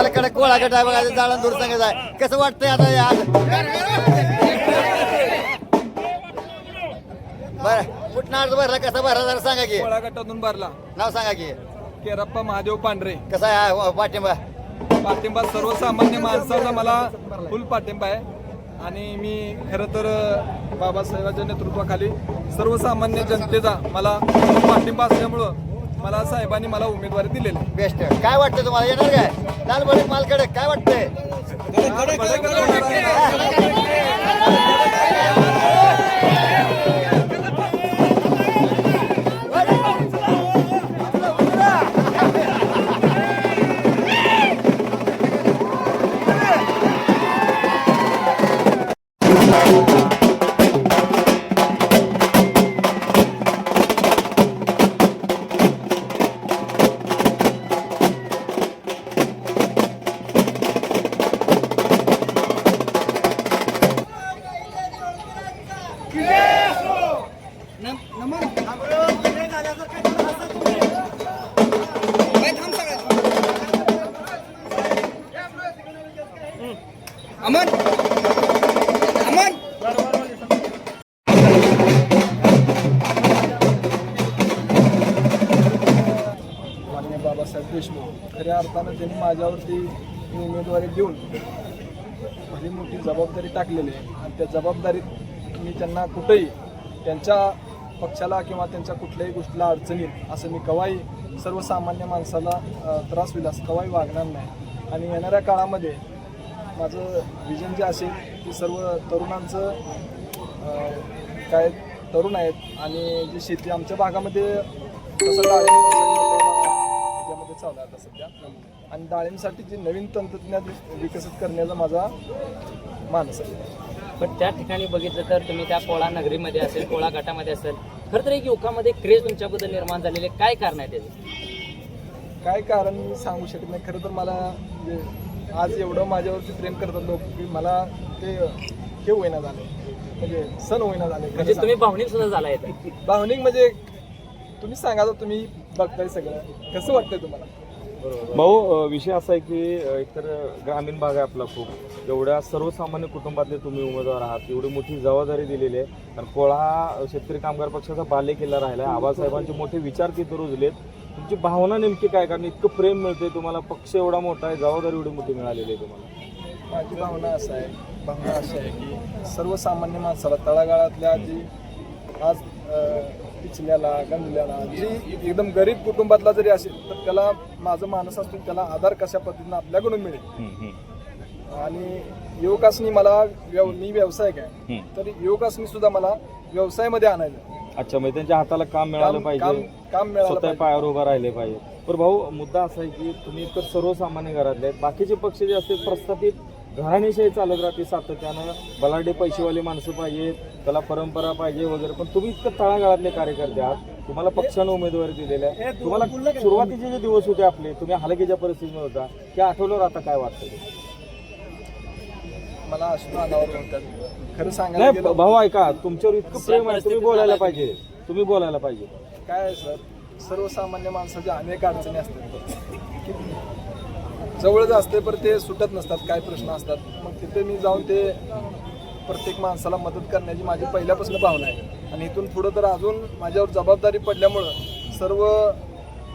माल भडक माल कडक कोळा गट आहे बघा जाळण दूर सांगत आहे. कसं वाटतंय आता आज बर कुठं अर्ज भरला कसा भरला जरा सांगा की. कोळा गटातून भरला. नाव सांगा की. केरप्पा महादेव पांढरे. कसा आहे हा पाठिंबा? पाठिंबा सर्वसामान्य माणसाचा मला फुल पाठिंबा आहे. आणि मी खरं तर बाबासाहेबांच्या नेतृत्वाखाली सर्वसामान्य जनतेचा मला पाठिंबा असल्यामुळं मला साहेबांनी मला उमेदवारी दिलेली. बेस्ट. काय वाटतं तुम्हाला? येणार काय? लाल भडक माल कडक काय वाटतंय? त्यांनी माझ्यावरती उमेदवारी देऊन भली मोठी जबाबदारी टाकलेली आहे. आणि त्या जबाबदारीत मी त्यांना कुठंही त्यांच्या पक्षाला किंवा त्यांच्या कुठल्याही गोष्टीला अडचणीत असं मी कवाही सर्वसामान्य माणसाला त्रास होईल असं कवाही वागणार नाही. आणि येणाऱ्या काळामध्ये माझं विजन जे असेल ते सर्व तरुणांचं काय तरुण आहेत आणि जी शेती आमच्या भागामध्ये तसं चालू आहे आता सध्या. आणि डाळिंबसाठी जी नवीन तंत्रज्ञान विकसित करण्याचा माझा मानस आहे. पण त्या ठिकाणी बघितलं तर तुम्ही त्या पोळा नगरीमध्ये असेल पोळा गटामध्ये असेल खरं तर एक युवकामध्ये क्रेज तुमच्याबद्दल निर्माण झालेले काय कारण आहे त्याचे? काय कारण मी सांगू शकत नाही. खरं तर मला आज एवढं माझ्यावरती प्रेम करतात लोक की मला ते हे होईना झाले. म्हणजे सण होईना झाले. म्हणजे तुम्ही भावनिक सुद्धा झाला भावनिक म्हणजे तुम्ही सांगा तर तुम्ही बघताय सगळं. कसं वाटतंय तुम्हाला? भाऊ विषय असा आहे की एकतर ग्रामीण भाग आहे आपला खूप. एवढ्या सर्वसामान्य कुटुंबातले तुम्ही उमेदवार आहात एवढी मोठी जबाबदारी दिलेली आहे. कारण कोळा हा शेतकरी कामगार पक्षाचा बाले किल्ला राहिला आहे आबासाहेबांचे मोठे विचार तिथे रुजलेत. तुमची भावना नेमकी काय कारण इतकं प्रेम मिळते तुम्हाला. पक्ष एवढा मोठा आहे जबाबदारी एवढी मोठी मिळालेली आहे तुम्हाला. माझी भावना असं आहे भावना अशी आहे की सर्वसामान्य माणसाला तळागाळातल्या जी आज पिचल्याला गंजल्याला जी एकदम गरीब कुटुंबातला जरी असेल तर त्याला माझं मानस असतो त्याला आधार कशा पद्धतीनं आपल्याकडून मिळेल? आणि युवकासनी मला व्यव मी व्यावसायिक आहे. तर युवकासनी सुद्धा मला व्यवसायामध्ये आणायचं अच्छा म्हणजे त्यांच्या हाताला काम मिळालं पाहिजे. काम मिळालं पायावर उभा राहिले पाहिजे. पण भाऊ मुद्दा असा आहे की तुम्ही तर सर्वसामान्य घरातले आहेत. बाकीचे पक्ष जे असतील प्रस्थापित घराणेशाही चालत राहते सातत्यानं. बलाढ्य पैसेवाली माणसं पाहिजेत त्याला परंपरा पाहिजे वगैरे. पण तुम्ही इतकं तळागाळातले कार्यकर्ते आहात. तुम्हाला पक्षानं उमेदवारी दिलेल्या आहे. तुम्हाला सुरुवातीचे जे दिवस होते आपले तुम्ही हलकीच्या परिस्थितीमध्ये होता. त्या आठवल्यावर आता काय वाटतं? ते? मला अनावर खरं गेलं भाऊ ऐका तुमच्यावर इतकं प्रेम आहे. तुम्ही बोलायला पाहिजे. तुम्ही बोलायला पाहिजे. काय सर? सर्वसामान्य माणसाच्या अनेक अडचणी असतात. जवळच असते पण ते सुटत नसतात काय प्रश्न असतात. मग तिथे मी जाऊन ते प्रत्येक माणसाला मदत करण्याची माझी पहिल्यापासून भावना आहे. आणि इथून पुढं तर अजून माझ्यावर जबाबदारी पडल्यामुळं सर्व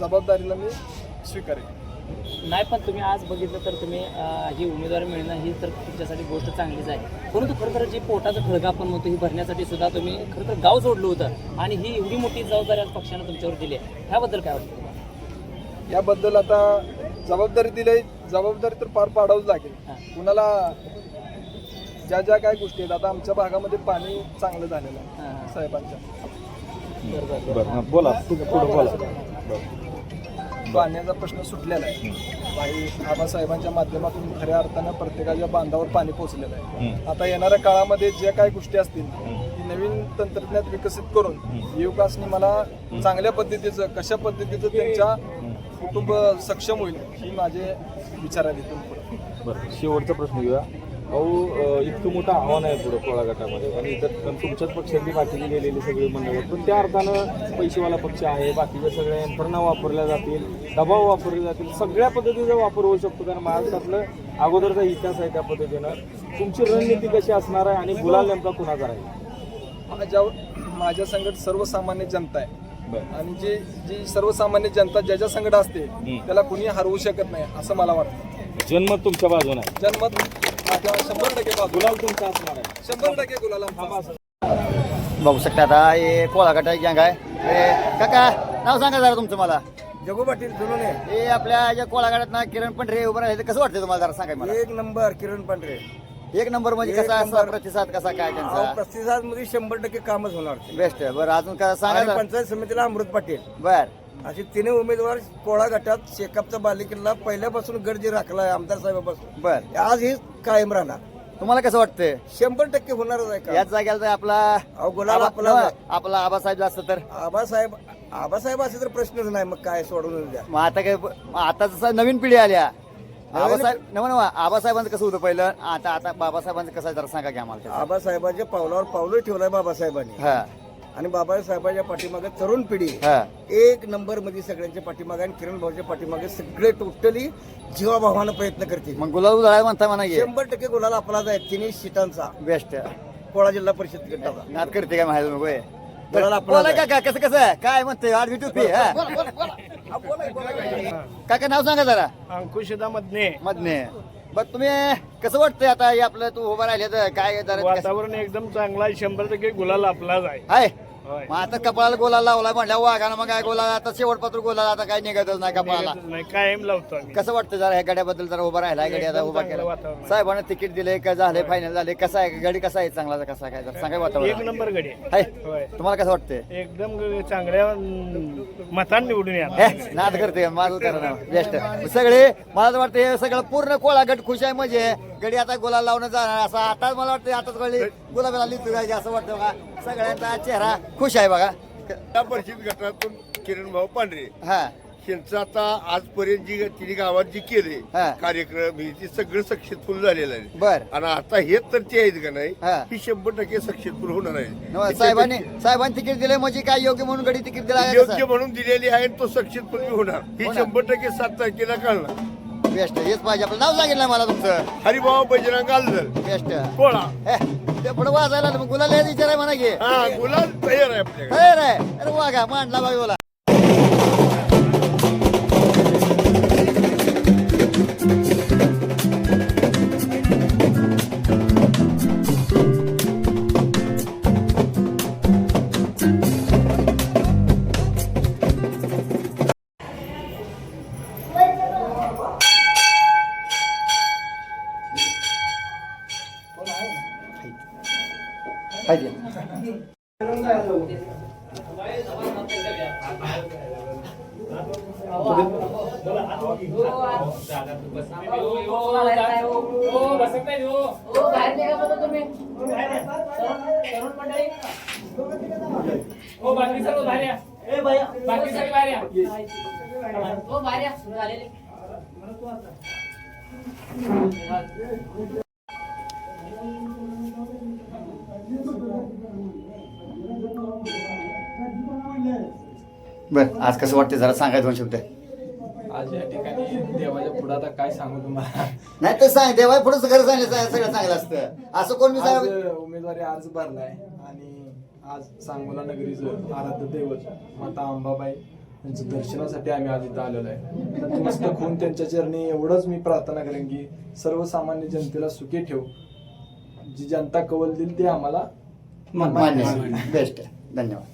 जबाबदारीला मी स्वीकारेन. नाही पण तुम्ही आज बघितलं तर तुम्ही ही उमेदवारी मिळणं ही तर तुमच्यासाठी गोष्ट चांगलीच आहे. परंतु खरं तर जी पोटाचं खळगा आपण म्हणतो ही भरण्यासाठी सुद्धा तुम्ही खरं तर गाव सोडलं होतं आणि ही एवढी मोठी जबाबदारी आज पक्षानं तुमच्यावर दिली आहे. ह्याबद्दल काय वाटतं याबद्दल आता जबाबदारी दिली जबाबदारी तर पार पाडावंच लागेल. कुणाला ज्या ज्या काय गोष्टी आहेत आता आमच्या भागामध्ये पाणी चांगलं झालेलं आहे. साहेबांच्या. बोला. पुढे बोला. पाण्याचा प्रश्न सुटलेला आहे. बाई आबासाहेबांच्या माध्यमातून खऱ्या अर्थानं प्रत्येकाच्या बांधावर पाणी पोहोचलेलं आहे. आता येणाऱ्या काळामध्ये ज्या काही गोष्टी असतील ती नवीन तंत्रज्ञान विकसित करून युवकासनी मला चांगल्या पद्धतीचं कशा पद्धतीचं त्यांच्या कुटुंब सक्षम होईल ही माझे विचार आहेत इथून पुढे. बरं शेवटचा प्रश्न घेऊया. भाऊ अं, इतकं मोठं आव्हान आहे पुढं कोळा गटामध्ये. आणि इतर पण तुमच्याच पक्षातली बाकीची गेलेली सगळी मंडळ. पण त्या अर्थानं पैसेवाला पक्ष आहे बाकीच्या सगळ्या यंत्रणा वापरल्या जातील दबाव वापरले जातील. सगळ्या पद्धतीचा वापर होऊ शकतो. कारण महाराष्ट्रातलं अगोदरचा इतिहास आहे त्या पद्धतीनं. तुमची रणनीती कशी असणार आहे आणि गुलाल नेमका कुणाचा राहील? माझ्यावर माझ्या संकट सर्वसामान्य जनता आहे. आणि जे जी सर्वसामान्य जनता ज्याच्या संकट असते त्याला कुणी हरवू शकत नाही असं मला वाटतं. जन्म तुमच्या बाजूने आहे. जनमत माझ्या शंभर टक्के बाजू गुलाल तुमचा असणार आहे. शंभर टक्के गुलाला बघू शकता आता हे कोळा गटाची गँग आहे. हे काका नाव सांगा जरा तुमचं मला. जगू पाटील जुनोने. हे आपल्या ज्या कोळा गटात ना किरण पंढरे उभं राहिले कसं वाटतं तुम्हाला जरा सांगा मला? एक नंबर किरण पांढरे. एक नंबर म्हणजे एक कसा असा नंबर. प्रतिसाद कसा काय त्यांचा? प्रतिसादमध्ये शंभर टक्के कामच होणार ते. बेस्ट बरं अजून काय सांगा आणि जरा. पंचायत समितीला अमृत पाटील. बर. असे तिन्ही उमेदवार कोळा गटात शेकापचा बालेकिल्ला पहिल्यापासून जे राखला आहे आमदार साहेबापासून बर. आज ही कायम राहणार. तुम्हाला कसं वाटतंय? शंभर टक्के होणारच आहे का? याच जागेला आपला अहो गुलाल आबा- आपला आपला आबासाहेब असतं तर. आबासाहेब आबासाहेब असे तर प्रश्नच नाही मग काय सोडून द्या. मग आता काय आता जसं नवीन पिढी आल्या आबासाहेब नवा नवा आबासाहेबांचं कसं होतं पहिलं? आता आता बाबासाहेबांचं कसं आहे? जरा सांगा की आम्हाला त्याचं. आबासाहेबांच्या पावलावर पावलं ठेवलंय बाबासाहेबांनी. हा. आणि बाबासाहेबांच्या पाठीमागे तरुण पिढी. हा. एक नंबरमध्ये सगळ्यांच्या पाठीमागे आणि किरण भाऊच्या पाठीमागे सगळे टोटली जीवाभावानं प्रयत्न करतील. मग गुलाब उधळाय म्हणता म्हणा की. शंभर टक्के गुलाल आपलाच आहे तिन्ही सीटांचा. बेस्ट. कोळा जिल्हा परिषद गटाचा. नाद करते काय माहिती. गुलाल आपलाच बोला आहे. काका कसं कसं आहे? काय म्हणते आडवी टोपी हा? काका नाव सांगा जरा? अंकुशदा मधने मधने बर तुम्ही कसं वाटतंय आता हे आपलं तू उभं राहिले तर काय जरा कसं- वातावरण एकदम चांगलं आहे. शंभर टक्के गुलाल आपलाच आहे. आहे? होय. मग आता कपाळाला गोला लावला म्हणल्या वाघानं मग काय गोला आता शेवटपात्र गोला आता काय निघतच नाही कपाळाला. नाही कायम लावतो आम्ही. कसं वाटतं जरा ह्या गाड्याबद्दल जरा उभा राहिला गाडी आता एकदम उभा चांगलं केला. वातावरण आहे. साहेबांना तिकीट दिले काय झाले फायनल झाले कसं आहे गाडी कसा आहे चांगला कसा काय जरा सांगा एक वातावरण नंबर गडी. आहे. होय. तुम्हाला कसं वाटतंय? एकदम ग- चांगल्या अं, मतान निवडून या. हे नाद करते माझं करा बेस्ट सगळे मला तर वाटतं हे सगळं पूर्ण कोळा गट खुश आहे म्हणजे गडी आता गुलाल लावणं जाणार असं आता मला वाटतं आताच गडी गुलाबाला लिहितो जायचे असं वाटतं बघा. सगळ्यांचा चेहरा खुश आहे बघा. जिल्हा परिषद गटातून किरण भाऊ पांढरे हा. आता आजपर्यंत जी तिने गावात जी केले हा. कार्यक्रम हे ते सगळं सक्सेसफुल झालेलं आहे. बर. आणि आता हेच तर ते आहेत का नाही हा. ही शंभर टक्के सक्सेसफुल होणार आहे. साहेबांनी साहेबांनी तिकीट दिले म्हणजे काय? योग्य म्हणून गडी तिकीट दिला आहे योग्य म्हणून दिलेली आहे आणि तो सक्सेसफुल होणार. ही होणार. शंभर टक्के सात तारखेला कळणार. बेस्ट. हेच पाहिजे. आपलं नाव सांगितलं मला तुमचं. हरिभाऊ बजरंग बेस्ट. कोळा. ते पुढे वाजायला. मग गुलाल यायचं विचार आहे म्हणा की. हा गुलाल तयार आहे आपल्याकडे. अरे रे अरे वागा मांडला बाई बोला. पाहिजे बर आज कसं वाटतं जरा सांगाय दोन शब्द आज या ठिकाणी देवाच्या पुढे आता काय सांगू तुम्हाला? नाही तर सांग देवा पुढे सगळं सांगितलं सगळं चांगलं असतं. असं कोण मी आज सांग उमेदवारी अर्ज भरलाय आणि आज सांगोला नगरीचं आराध्य दैवत माता अंबाबाई यांचं दर्शनासाठी आम्ही आज इथं आलेलो आहे. नतमस्तक होऊन त्यांच्या चरणी एवढंच मी प्रार्थना करेन की सर्वसामान्य जनतेला सुखी ठेव. जी जनता कवल देईल ते आम्हाला मान्य बेस्ट. धन्यवाद.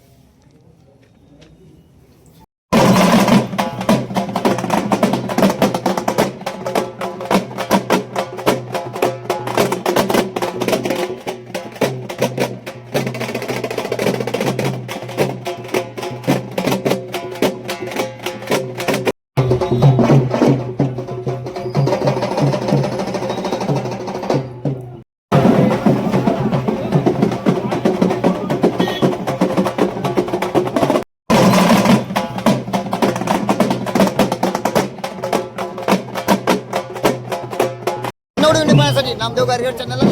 señor Chanala